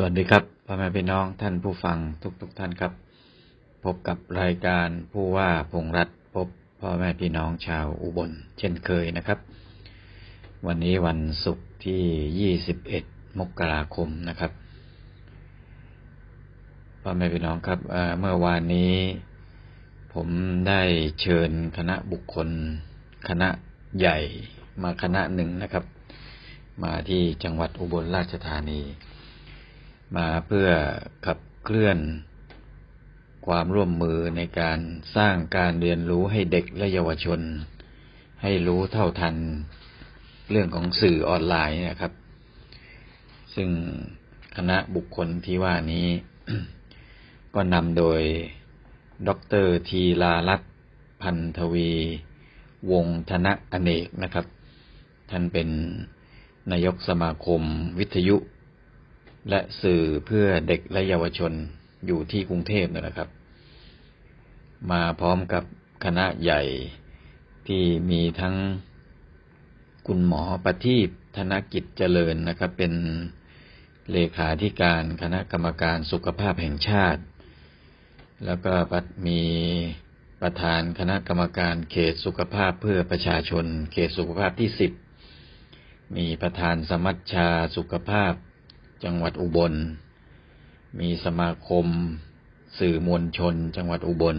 สวัสดีครับพ่อแม่พี่น้องท่านผู้ฟังทุกๆทท่านครับ พบกับรายการผู้ว่าพงรัฐพบพ่อแม่พี่น้องชาวอุบลเช่นเคยนะครับ วันนี้วันศุกร์ที่ 21 มกราคมนะครับพ่อแม่พี่น้องครับเเมื่อวานนี้ ผมได้เชิญคณะบุคคล คณะใหญ่มาคณะหนึ่งนะครับ มาที่จังหวัดอุบลราชธานี มาเพื่อขับเคลื่อน ความร่วมมือในการสร้างการเรียนรู้ให้เด็กและเยาวชน ให้รู้เท่าทัน เรื่องของสื่อออนไลน์นะครับ ซึ่งคณะบุคคลที่ว่านี้ ก็นำโดยดรทีลาลัตพันธวี วงธนะอเนกนะครับ ท่านเป็นนายกสมาคมวิทยุ และสื่อเพื่อเด็กและเยาวชนอยู่ที่กรุงเทพนะครับ มาพร้อมกับคณะใหญ่ที่มีทั้งคุณหมอประทีปธนกิจเจริญนะครับ เป็นเลขาธิการคณะกรรมการสุขภาพแห่งชาติ แล้วก็มีประธานคณะกรรมการเขตสุขภาพเพื่อประชาชน เขตสุขภาพที่สิบมีประธานสมัชชาสุขภาพ จังหวัดอุบล มีสมาคม สื่อมวลชน จังหวัดอุบล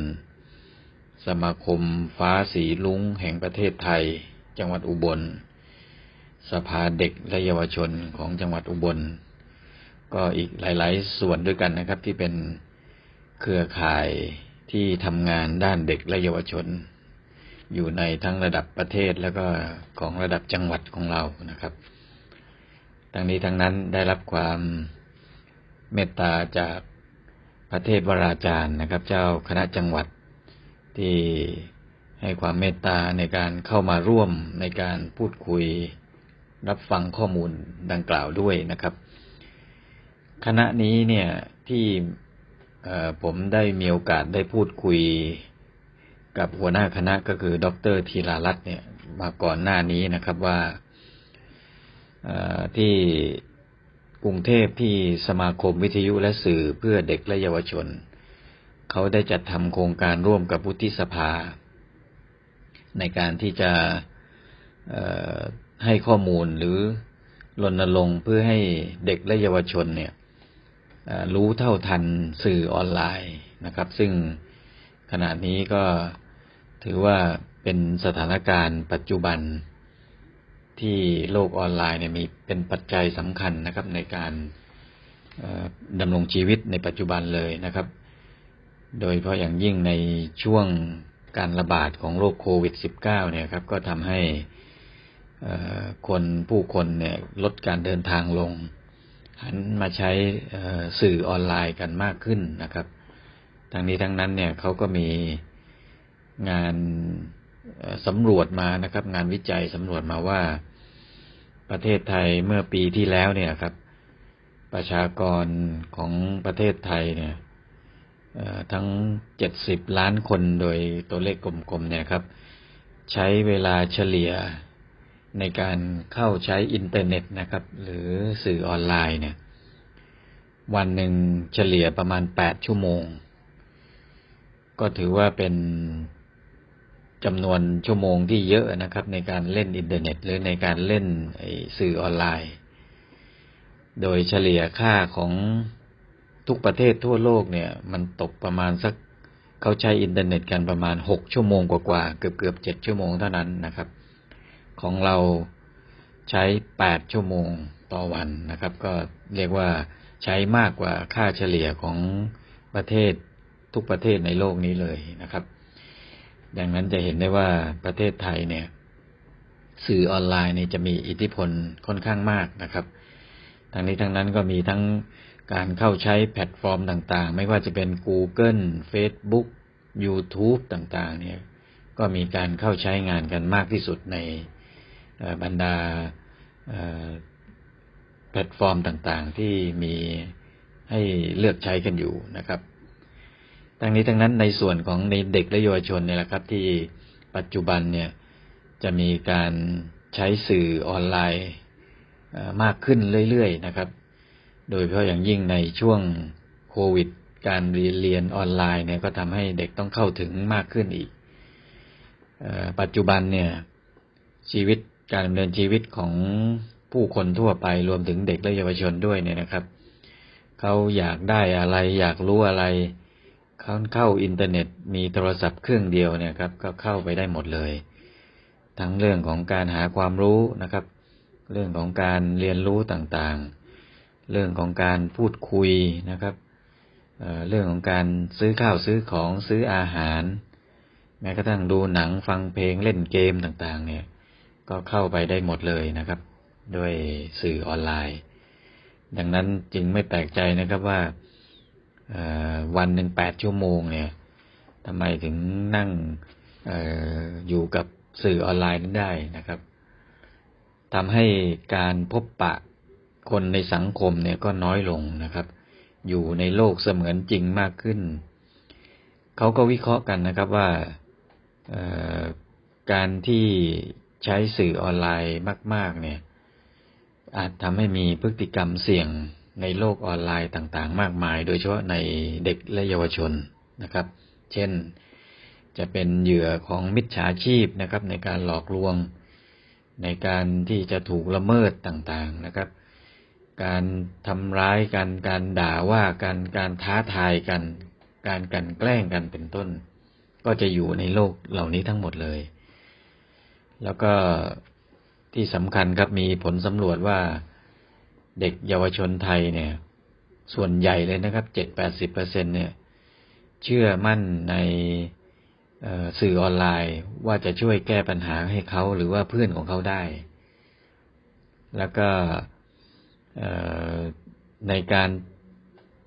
สมาคมฟ้าสีลุงแห่งประเทศไทย จังหวัดอุบล สภาเด็กและเยาวชนของจังหวัดอุบล ก็อีกหลาย ๆ ส่วนด้วยกันนะครับ ที่เป็นเครือข่ายที่ทำงานด้านเด็กและเยาวชน อยู่ในทั้งระดับประเทศแล้วก็ของระดับจังหวัดของเรานะครับ ทั้งนี้ทั้งนั้นได้รับความเมตตาจากพระเทพวราจารย์นะครับ เจ้าคณะจังหวัดที่ให้ความเมตตาในการเข้ามาร่วมในการพูดคุยรับฟังข้อมูลดังกล่าวด้วยนะครับ คณะนี้เนี่ยที่ผมได้มีโอกาสได้พูดคุยกับหัวหน้าคณะก็คือ ดรธีรารัตน์เนี่ยมาก่อนหน้านี้นะครับว่า ที่กรุงเทพที่สมาคมวิทยุและสื่อเพื่อเด็กและเยาวชน เขาได้จัดทำโครงการร่วมกับวุฒิสภา ในการที่จะให้ข้อมูลหรือรณรงค์เพื่อให้เด็กและเยาวชนเนี่ยรู้เท่าทันสื่อออนไลน์นะครับ ซึ่งขณะนี้ก็ถือว่าเป็นสถานการณ์ปัจจุบัน ที่โลกออนไลน์เนี่ยมีเป็นปัจจัยสำคัญนะครับในการดำรงชีวิตในปัจจุบันเลยนะครับ โดยเพราะอย่างยิ่งในช่วงการระบาดของโรคโควิด -19 เนี่ยครับก็ทำให้คนผู้คนเนี่ยลดการเดินทางลง หันมาใช้สื่อออนไลน์กันมากขึ้นนะครับทั้งนี้ทั้งนั้นเนี่ยเขาก็มีงานสำรวจมานะครับ งานวิจัยสำรวจมาว่า ประเทศไทยเมื่อปีที่แล้วเนี่ยครับ ประชากรของประเทศไทยเนี่ยทั้งเจ็ดสิบล้านคนโดยตัวเลขกลมๆเนี่ยครับ ใช้เวลาเฉลี่ยในการเข้าใช้อินเทอร์เน็ตนะครับ หรือสื่อออนไลน์เนี่ย วันหนึ่งเฉลี่ยประมาณแปดชั่วโมง ก็ถือว่าเป็น จำนวนชั่วโมงที่เยอะนะครับ ในการเล่นอินเทอร์เน็ต หรือในการเล่นสื่อออนไลน์ โดยเฉลี่ยค่าของทุกประเทศทั่วโลกเนี่ย มันตกประมาณสักเขาใช้อินเทอร์เน็ตกันประมาณหกชั่วโมงกว่าๆเกือบเกือบเจ็ดชั่วโมงเท่านั้นนะครับ ของเราใช้แปดชั่วโมงต่อวันนะครับ ก็เรียกว่าใช้มากกว่าค่าเฉลี่ยของประเทศทุกประเทศในโลกนี้เลยนะครับ ดังนั้นจะเห็นได้ว่าประเทศไทยเนี่ย สื่อออนไลน์เนี่ยจะมีอิทธิพลค่อนข้างมากนะครับทั้งนี้ทั้งนั้นก็มีทั้งการเข้าใช้แพลตฟอร์มต่างๆ ไม่ว่าจะเป็น Google Facebook YouTube ต่างๆ เนี่ย ก็มีการเข้าใช้งานกันมากที่สุดในบรรดาแพลตฟอร์มต่างๆ ที่มีให้เลือกใช้กันอยู่นะครับ ทั้งนี้ทั้งนั้นในส่วนของในเด็กและเยาวชนเนี่ยแหละครับ ที่ปัจจุบันเนี่ยจะมีการใช้สื่อออนไลน์มากขึ้นเรื่อยๆนะครับ โดยเฉพาะอย่างยิ่งในช่วงโควิด การเรียนออนไลน์เนี่ยก็ทำให้เด็กต้องเข้าถึงมากขึ้นอีกอปัจจุบันเนี่ยชีวิตการดำเนินชีวิตของผู้คนทั่วไปรวมถึงเด็กและเยาวชนด้วยเนี่ยนะครับ เขาอยากได้อะไรอยากรู้อะไร เขาเข้าอินเทอร์เน็ตมีโทรศัพท์เครื่องเดียวเนี่ยครับก็เข้าไปได้หมดเลย ทั้งเรื่องของการหาความรู้นะครับ เรื่องของการเรียนรู้ต่างๆ เรื่องของการพูดคุยนะครับเเรื่องของการซื้อข้าวซื้อของซื้ออาหาร แม้กระทั่งดูหนังฟังเพลงเล่นเกมต่างๆ เนี่ยก็เข้าไปได้หมดเลยนะครับด้วยสื่อออนไลน์ ดังนั้นจึงไม่แปลกใจนะครับว่า วันหนึ่งแปดชั่วโมงเนี่ยทำไมถึงนั่งออยู่กับสื่อออนไลน์นั้นได้นะครับทำให้การพบปะคนในสังคมเนี่ยก็น้อยลงนะครับ อยู่ในโลกเสมือนจริงมากขึ้น เขาก็วิเคราะห์กันนะครับว่าการที่ใช้สื่อออนไลน์มาก ๆ เนี่ย อาจทำให้มีพฤติกรรมเสี่ยง ในโลกออนไลน์ต่างๆ มากมาย โดยเฉพาะในเด็กและเยาวชนนะครับ เช่นจะเป็นเหยื่อของมิจฉาชีพนะครับ ในการหลอกลวง ในการที่จะถูกละเมิดต่างๆนะครับ การทำร้ายกันการด่าว่ากันการท้าทายกัน การกันแกล้งกันเป็นต้น ก็จะอยู่ในโลกเหล่านี้ทั้งหมดเลย แล้วก็ที่สำคัญครับมีผลสำรวจว่า เด็กเยาวชนไทยเนี่ย ส่วนใหญ่เลยนะครับเจ็ดแปดสิบเปอร์เซ็นเนี่ย เชื่อมั่นในสื่อออนไลน์ว่าจะช่วยแก้ปัญหาให้เขาหรือว่าเพื่อนของเขาได้ แล้วก็ในการ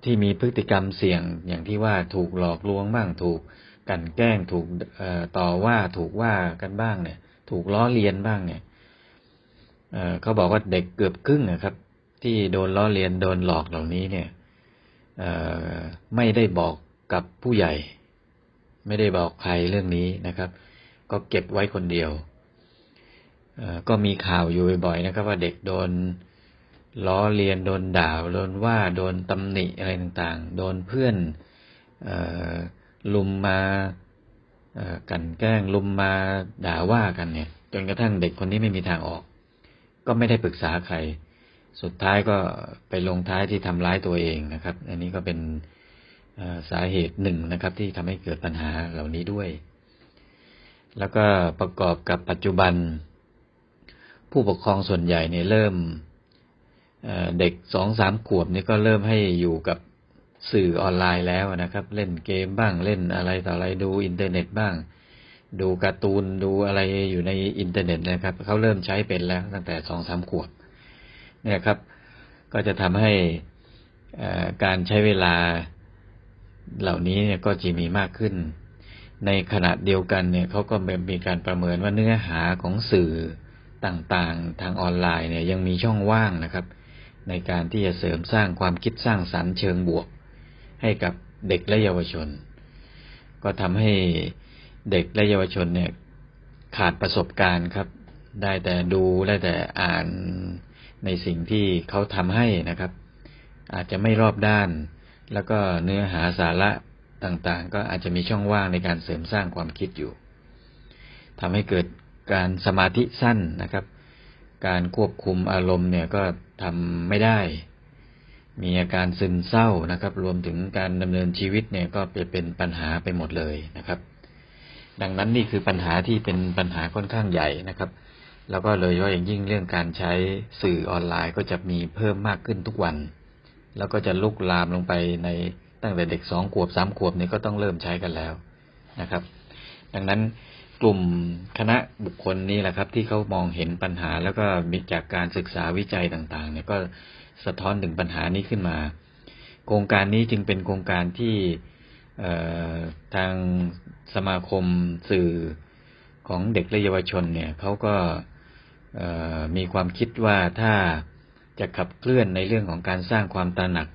ที่มีพฤติกรรมเสี่ยงอย่างที่ว่าถูกหลอกลวงบ้างถูกกันแกล้งถูกต่อว่าถูกว่ากันบ้างเนี่ย ถูกล้อเลียนบ้างเนี่ยเขาบอกว่าเด็กเกือบครึ่งนะครับ ที่โดนล้อเลียนโดนหลอกเหล่านี้เนี่ยไม่ได้บอกกับผู้ใหญ่ ไม่ได้บอกใครเรื่องนี้นะครับ ก็เก็บไว้คนเดียวก็มีข่าวอยู่บ่อยๆนะครับ ว่าเด็กโดนล้อเลียนโดนด่าโดนว่าโดนตำหนิอะไรต่างๆ โดนเพื่อนออลุมมากันแกล้งลุมมาด่าว่ากันเนี่ย จนกระทั่งเด็กคนนี้ไม่มีทางออก ก็ไม่ได้ปรึกษาใคร สุดท้ายก็ไปลงท้ายที่ทำร้ายตัวเองนะครับ อันนี้ก็เป็นสาเหตุหนึ่งนะครับ ที่ทำให้เกิดปัญหาเหล่านี้ด้วย แล้วก็ประกอบกับปัจจุบัน ผู้ปกครองส่วนใหญ่เนี่ยเริ่มเอ่อเด็กสองสามขวบนี่ก็เริ่มให้อยู่กับสื่อออนไลน์แล้วนะครับ เล่นเกมบ้างเล่นอะไรต่ออะไรดูอินเทอร์เน็ตบ้าง ดูการ์ตูนดูอะไรอยู่ในอินเทอร์เน็ตนะครับเขาเริ่มใช้เป็นแล้วตั้งแต่สองสามขวบ เนี่ยครับ ก็จะทำให้การใช้เวลาเหล่านี้เนี่ยก็จะมีมากขึ้น ในขณะเดียวกันเนี่ยเขาก็มีการประเมินว่าเนื้อหาของสื่อต่างๆ ทางออนไลน์เนี่ยยังมีช่องว่างนะครับ ในการที่จะเสริมสร้างความคิดสร้างสรรค์เชิงบวก ให้กับเด็กและเยาวชน ก็ทำให้เด็กและเยาวชนเนี่ยขาดประสบการณ์ครับ ได้แต่ดูได้แต่อ่าน ในสิ่งที่เขาทำให้นะครับ อาจจะไม่รอบด้าน แล้วก็เนื้อหาสาระต่างๆ ก็อาจจะมีช่องว่างในการเสริมสร้างความคิดอยู่ทำให้เกิดการสมาธิสั้นนะครับ การควบคุมอารมณ์เนี่ยก็ทำไม่ได้ มีอาการซึมเศร้านะครับ รวมถึงการดำเนินชีวิตเนี่ยก็เป็นปัญหาไปหมดเลยนะครับ ดังนั้นนี่คือปัญหาที่เป็นปัญหาค่อนข้างใหญ่นะครับ แล้วก็เลยว่าอย่างยิ่งเรื่องการใช้สื่อออนไลน์ก็จะมีเพิ่มมากขึ้นทุกวัน แล้วก็จะลุกลามลงไปในตั้งแต่เด็กสองขวบสามขวบเนี่ยก็ต้องเริ่มใช้กันแล้วนะครับ ดังนั้นกลุ่มคณะบุคคลนี้แหละครับ ที่เขามองเห็นปัญหาแล้วก็มีจากการศึกษาวิจัยต่างๆ เนี่ยก็สะท้อนถึงปัญหานี้ขึ้นมา โครงการนี้จึงเป็นโครงการที่ทางสมาคมสื่อของเด็กและเยาวชนเนี่ยเขาก็ มีความคิดว่าถ้าจะขับเคลื่อนในเรื่องของการสร้างความตระหนัก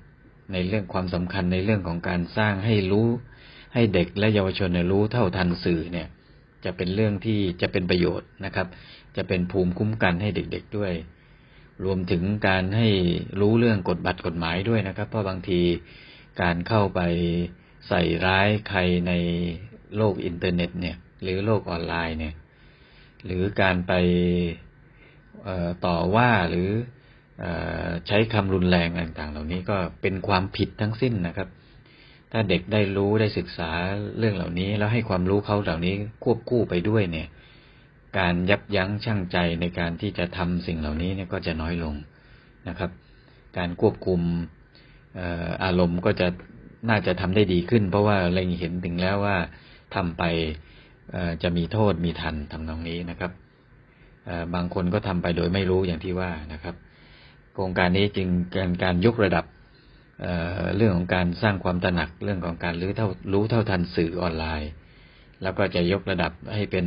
ในเรื่องความสำคัญในเรื่องของการสร้างให้รู้ ให้เด็กและเยาวชนรู้เท่าทันสื่อเนี่ย จะเป็นเรื่องที่จะเป็นประโยชน์นะครับ จะเป็นภูมิคุ้มกันให้เด็ก ๆด้วย รวมถึงการให้รู้เรื่องกฎบัตรกฎหมายด้วยนะครับ เพราะบางทีการเข้าไปใส่ร้ายใครในโลกอินเทอร์เน็ตเนี่ย หรือโลกออนไลน์เนี่ย หรือการไป ต่อว่าหรือใช้คำรุนแรงต่างๆ เหล่านี้ก็เป็นความผิดทั้งสิ้นนะครับ ถ้าเด็กได้รู้ได้ศึกษาเรื่องเหล่านี้ แล้วให้ความรู้เขาเหล่านี้ควบคู่ไปด้วยเนี่ย การยับยั้งชั่งใจในการที่จะทำสิ่งเหล่านี้เนี่ยก็จะน้อยลงนะครับ การควบคุมอารมณ์ก็จะน่าจะทำได้ดีขึ้น เพราะว่าเล็งเห็นถึงแล้วว่าทำไปจะมีโทษมีทันทำนองนี้นะครับ บางคนก็ทำไปโดยไม่รู้อย่างที่ว่านะครับ โครงการนี้จึงเป็นการยกระดับเเรื่องของการสร้างความตระหนักเรื่องของการรู้เท่ารู้เท่าทันสื่อออนไลน์ แล้วก็จะยกระดับให้เป็น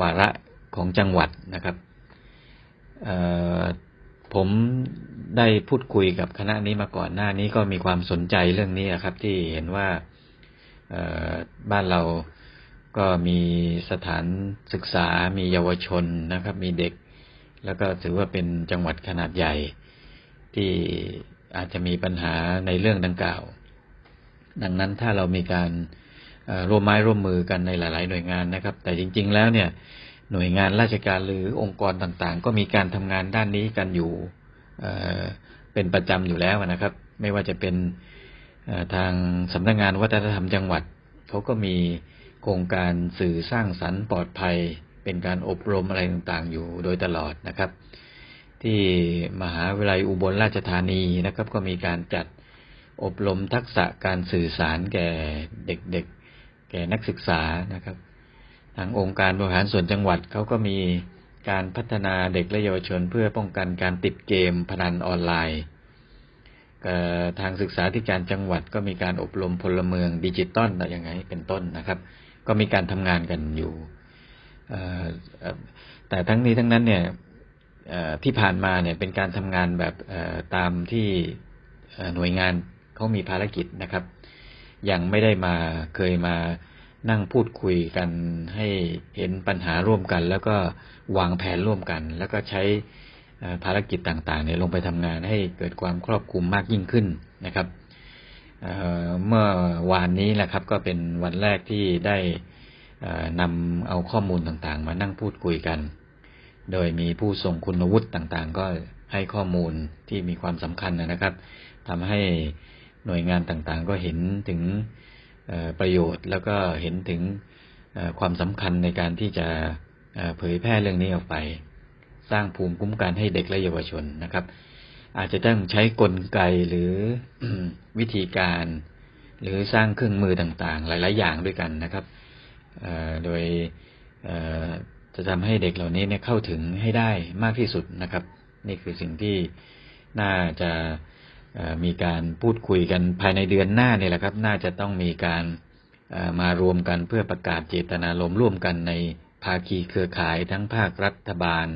วาระของจังหวัดนะครับผมได้พูดคุยกับคณะนี้มาก่อนหน้านี้ก็มีความสนใจเรื่องนี้ครับ ที่เห็นว่าบ้านเรา ก็มีสถานศึกษา มีเยาวชนนะครับ มีเด็ก แล้วก็ถือว่าเป็นจังหวัดขนาดใหญ่ ที่อาจจะมีปัญหาในเรื่องดังกล่าว ดังนั้นถ้าเรามีการร่วมไม้ร่วมมือกันในหลาย ๆ หน่วยงานนะครับ แต่จริง ๆ แล้วเนี่ยหน่วยงานราชการหรือองค์กรต่างๆ ก็มีการทำงานด้านนี้กันอยู่เป็นประจำอยู่แล้วนะครับ ไม่ว่าจะเป็นทางสำนักงานวัฒนธรรมจังหวัดเขาก็มี โครงการสื่อสร้างสรรค์ปลอดภัย เป็นการอบรมอะไรต่างๆ อยู่โดยตลอดนะครับ ที่มหาวิทยาลัยอุบลราชธานีนะครับ ก็มีการจัดอบรมทักษะการสื่อสารแก่เด็กๆ แก่นักศึกษานะครับ ทางองค์การบริหารส่วนจังหวัดเขาก็มีการพัฒนาเด็กและเยาวชนเพื่อป้องกันการติดเกมพนันออนไลน์ทางศึกษาธิการจังหวัดก็มีการอบรมพลเมืองดิจิตอลอะไรย่างไงเป็นต้นนะครับ ก็มีการทำงานกันอยู่แต่ทั้งนี้ทั้งนั้นเนี่ยที่ผ่านมาเนี่ยเป็นการทำงานแบบตามที่หน่วยงานเขามีภารกิจนะครับ ยังไม่ได้มาเคยมานั่งพูดคุยกันให้เห็นปัญหาร่วมกัน แล้วก็วางแผนร่วมกัน แล้วก็ใช้ภารกิจต่างๆเนี่ยลงไปทำงานให้เกิดความครอบคลุมมากยิ่งขึ้นนะครับ เมื่อวานนี้แหละครับ ก็เป็นวันแรกที่ได้นำเอาข้อมูลต่างๆ มานั่งพูดคุยกัน โดยมีผู้ทรงคุณวุฒิต่างๆ ก็ให้ข้อมูลที่มีความสำคัญนะครับทำให้หน่วยงานต่างๆ ก็เห็นถึงประโยชน์ แล้วก็เห็นถึงความสำคัญในการที่จะเผยแพร่เรื่องนี้ออกไป สร้างภูมิคุ้มกันให้เด็กและเยาวชนนะครับ อาจจะต้องใช้กลไกหรือวิธีการ หรือสร้างเครื่องมือต่างๆ หลาย ๆ อย่างด้วยกันนะครับโดยจะทำให้เด็กเหล่านี้เนี่ยเข้าถึงให้ได้มากที่สุดนะครับ นี่คือสิ่งที่น่าจะมีการพูดคุยกันภายในเดือนหน้าเนี่ยแหละครับ น่าจะต้องมีการมารวมกันเพื่อประกาศเจตนารมณ์ร่วมกันในภาคีเครือข่ายทั้งภาครัฐบาล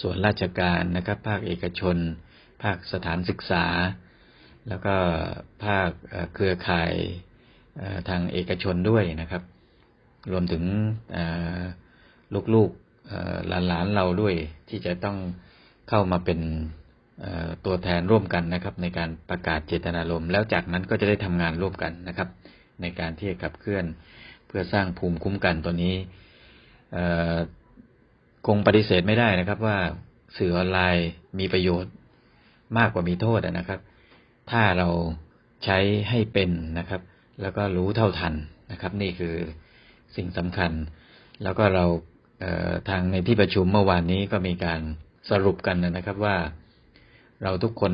ส่วนราชการนะครับ ภาคเอกชน ภาคสถานศึกษา แล้วก็ภาคเครือข่ายทางเอกชนด้วยนะครับ รวมถึงลูกๆหลานๆเราด้วยที่จะต้องเข้ามาเป็นตัวแทนร่วมกันนะครับ ในการประกาศเจตนารมณ์แล้วจากนั้นก็จะได้ทำงานร่วมกันนะครับ ในการที่จะขับเคลื่อนเพื่อสร้างภูมิคุ้มกันตัวนี้คงปฏิเสธไม่ได้นะครับว่าสื่อออนไลน์มีประโยชน์ มากกว่ามีโทษนะครับ ถ้าเราใช้ให้เป็นนะครับ แล้วก็รู้เท่าทันนะครับ นี่คือสิ่งสำคัญ แล้วก็เราเทางในที่ประชุมเมื่อวานนี้ก็มีการสรุปกันนะครับว่าเราทุกคน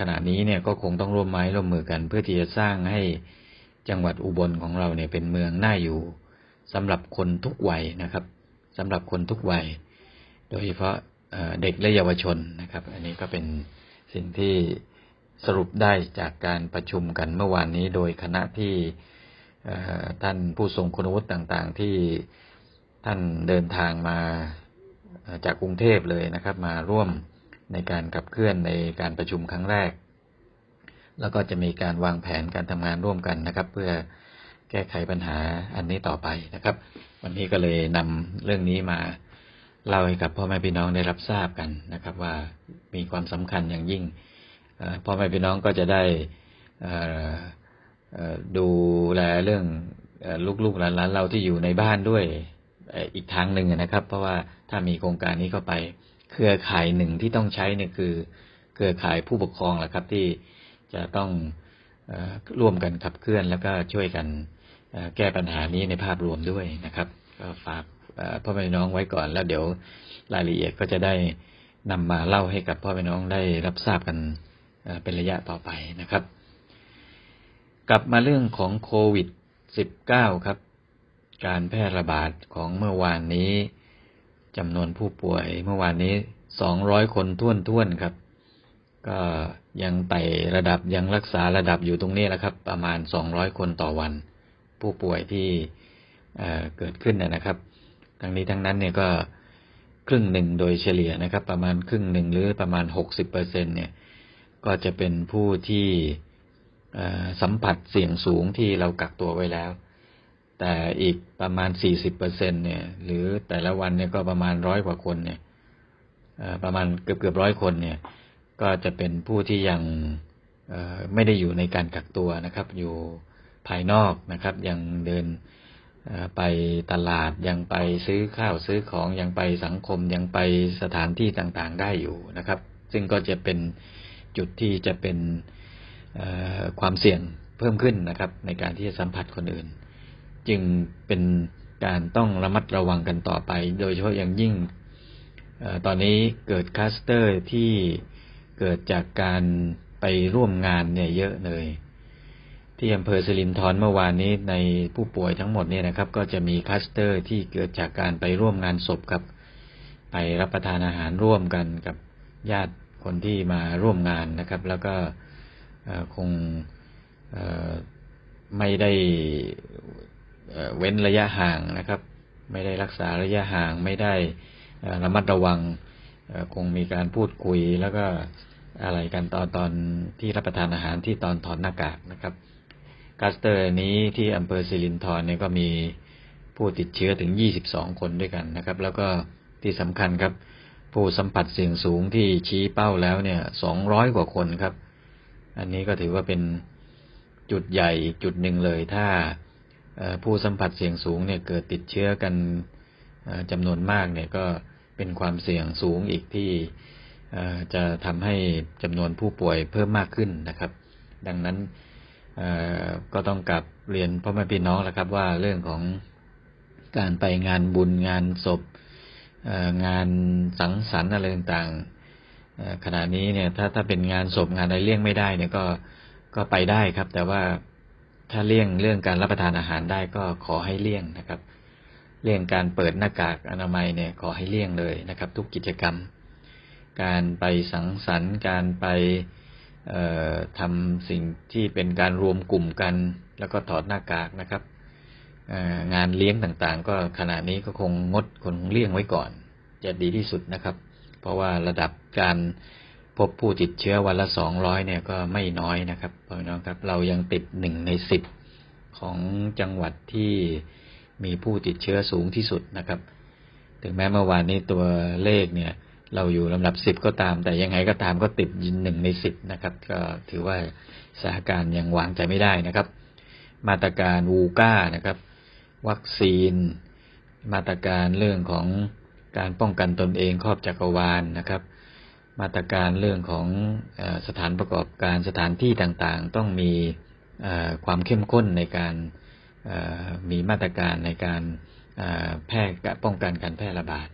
ขณะนี้เนี่ยก็คงต้องร่วมไม้ร่วมมือกัน เพื่อที่จะสร้างให้จังหวัดอุบลของเราเนี่ยเป็นเมืองน่าอยู่สำหรับคนทุกวัยนะครับสำหรับคนทุกวัย โดยเฉพาะเด็กและเยาวชนนะครับ อันนี้ก็เป็น สิ่งที่สรุปได้จากการประชุมกันเมื่อวานนี้โดยคณะที่ท่านผู้ทรงคุณวุฒิต่างๆ ที่ท่านเดินทางมาจากกรุงเทพเลยนะครับ มาร่วมในการขับเคลื่อนในการประชุมครั้งแรก แล้วก็จะมีการวางแผนการทำงานร่วมกันนะครับ เพื่อแก้ไขปัญหาอันนี้ต่อไปนะครับ วันนี้ก็เลยนำเรื่องนี้มา เล่าให้กับพ่อแม่พี่น้องได้รับทราบกันนะครับ ว่ามีความสำคัญอย่างยิ่งพ่อแม่พี่น้องก็จะได้ดูแลเรื่องลูกๆหลานๆเราที่อยู่ในบ้านด้วยอีกทางหนึ่งนะครับ เพราะว่าถ้ามีโครงการนี้เข้าไป เครือข่ายหนึ่งที่ต้องใช้เนี่ยคือ เครือข่ายผู้ปกครองแหละครับที่จะต้องร่วมกันขับเคลื่อนแล้วก็ช่วยกันแก้ปัญหานี้ในภาพรวมด้วยนะครับ ก็ฝาก พ่อแม่น้องไว้ก่อน แล้วเดี๋ยวรายละเอียดก็จะได้นำมาเล่าให้กับพ่อแม่น้องได้รับทราบกันเป็นระยะต่อไปนะครับ กลับมาเรื่องของโควิด -19 ครับ การแพร่ระบาดของเมื่อวานนี้จำนวนผู้ป่วยเมื่อวานนี้ 200 คนท้วนๆครับ ก็ยังไต่ระดับยังรักษาระดับอยู่ตรงนี้แหละครับ ประมาณ 200 คนต่อวัน ผู้ป่วยที่เเกิดขึ้นนนะครับ ทั้งนี้ทั้งนั้นเนี่ยก็ครึ่งหนึ่งโดยเฉลี่ยนะครับ ประมาณครึ่งหนึ่งหรือประมาณ60เปอร์เซ็นเนี่ย ก็จะเป็นผู้ที่สัมผัสเสี่ยงสูงที่เรากักตัวไว้แล้ว แต่อีกประมาณ40เปอร์เซ็นเนี่ย หรือแต่ละวันเนี่ยก็ประมาณร้อยกว่าคนเนี่ยประมาณเกือบเกือบร้อยคนเนี่ย ก็จะเป็นผู้ที่ยังไม่ได้อยู่ในการกักตัวนะครับ อยู่ภายนอกนะครับ ยังเดิน ไปตลาดยังไปซื้อข้าวซื้อของยังไปสังคมยังไปสถานที่ต่างๆได้อยู่นะครับ ซึ่งก็จะเป็นจุดที่จะเป็นความเสี่ยงเพิ่มขึ้นนะครับ ในการที่จะสัมผัสคนอื่น จึงเป็นการต้องระมัดระวังกันต่อไป โดยเฉพาะอย่างยิ่งอตอนนี้เกิดคลัสเตอร์ที่เกิดจากการไปร่วมงานเนี่ยเยอะเลย ที่อำเภอสิรินธรเมื่อวานนี้ในผู้ป่วยทั้งหมดเนี่ยนะครับ ก็จะมีคลัสเตอร์ที่เกิดจากการไปร่วมงานศพครับ ไปรับประทานอาหารร่วมกันกับญาติคนที่มาร่วมงานนะครับ แล้วก็คงไม่ได้เว้นระยะห่างนะครับ ไม่ได้รักษาระยะห่างไม่ได้ระมัดระวังคงมีการพูดคุยแล้วก็อะไรกันตอนตอนที่รับประทานอาหารที่ตอนถอดหน้ากากนะครับ คลัสเตอร์นี้ที่อำเภอสิรินธรเนี่ยก็มีผู้ติดเชื้อถึง 22 คนด้วยกันนะครับ แล้วก็ที่สำคัญครับ ผู้สัมผัสเสี่ยงสูงที่ชี้เป้าแล้วเนี่ย 200 กว่าคนครับ อันนี้ก็ถือว่าเป็นจุดใหญ่จุดหนึ่งเลย ถ้าผู้สัมผัสเสี่ยงสูงเนี่ยเกิดติดเชื้อกันจำนวนมากเนี่ยก็เป็นความเสี่ยงสูงอีกที่จะทำให้จำนวนผู้ป่วยเพิ่มมากขึ้นนะครับ ดังนั้น ก็ต้องกลับเรียนพ่อแม่พี่น้องแล้วครับ ว่าเรื่องของการไปงานบุญงานศพงานสังสรรค์อะไรต่างๆขณะนี้เนี่ย ถ้าถ้าเป็นงานศพงานอะไรเลี่ยงไม่ได้ เนี่ยก็ก็ไปได้ครับ แต่ว่าถ้าเลี่ยงเรื่องการรับประทานอาหารได้ก็ขอให้เลี่ยงนะครับ เลี่ยงการเปิดหน้ากากอนามัยเนี่ย ขอให้เลี่ยงเลยนะครับ ทุกกิจกรรม การไปสังสรรค์การไป ทำสิ่งที่เป็นการรวมกลุ่มกัน แล้วก็ถอดหน้ากากนะครับงานเลี้ยงต่างๆ ก็ขณะนี้ก็คงงดคงเลี่ยงไว้ก่อน จะดีที่สุดนะครับ เพราะว่าระดับการพบผู้ติดเชื้อวันละสองร้อยเนี่ยก็ไม่น้อยนะครับพี่น้องครับ เรายังติดหนึ่งในสิบของจังหวัดที่มีผู้ติดเชื้อสูงที่สุดนะครับ ถึงแม้เมื่อวานนี้ตัวเลขเนี่ย เราอยู่ลำดับสิบก็ตาม แต่ยังไงก็ตามก็ติดยินหนึ่งในสิบนะครับ ก็ถือว่าสถานการณ์ยังวางใจไม่ได้นะครับ มาตรการวูก้านะครับ วัคซีน มาตรการเรื่องของการป้องกันตนเองครอบจักรวาลนะครับ มาตรการเรื่องของสถานประกอบการสถานที่ต่างๆ ต้องมีความเข้มข้นในการมีมาตรการในการแพร่ป้องกันการแพร่ระบาด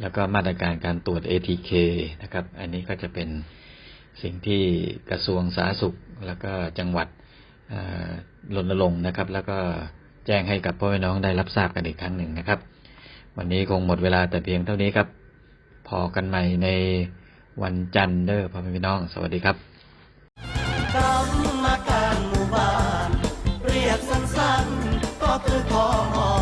แล้วก็มาตรการการตรวจ ATK นะครับ อันนี้ก็จะเป็นสิ่งที่กระทรวงสาธารณสุข แล้วก็จังหวัดรณรงค์นะครับ แล้วก็แจ้งให้กับพ่อแม่น้องได้รับทราบกันอีกครั้งหนึ่งนะครับ วันนี้คงหมดเวลาแต่เพียงเท่านี้ครับ พอกันใหม่ในวันจันทร์เด้อพ่อแม่พี่น้อง สวัสดีครับกรรมการหมู่บ้าน เรียกสั้นๆก็คือกอ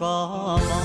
có mong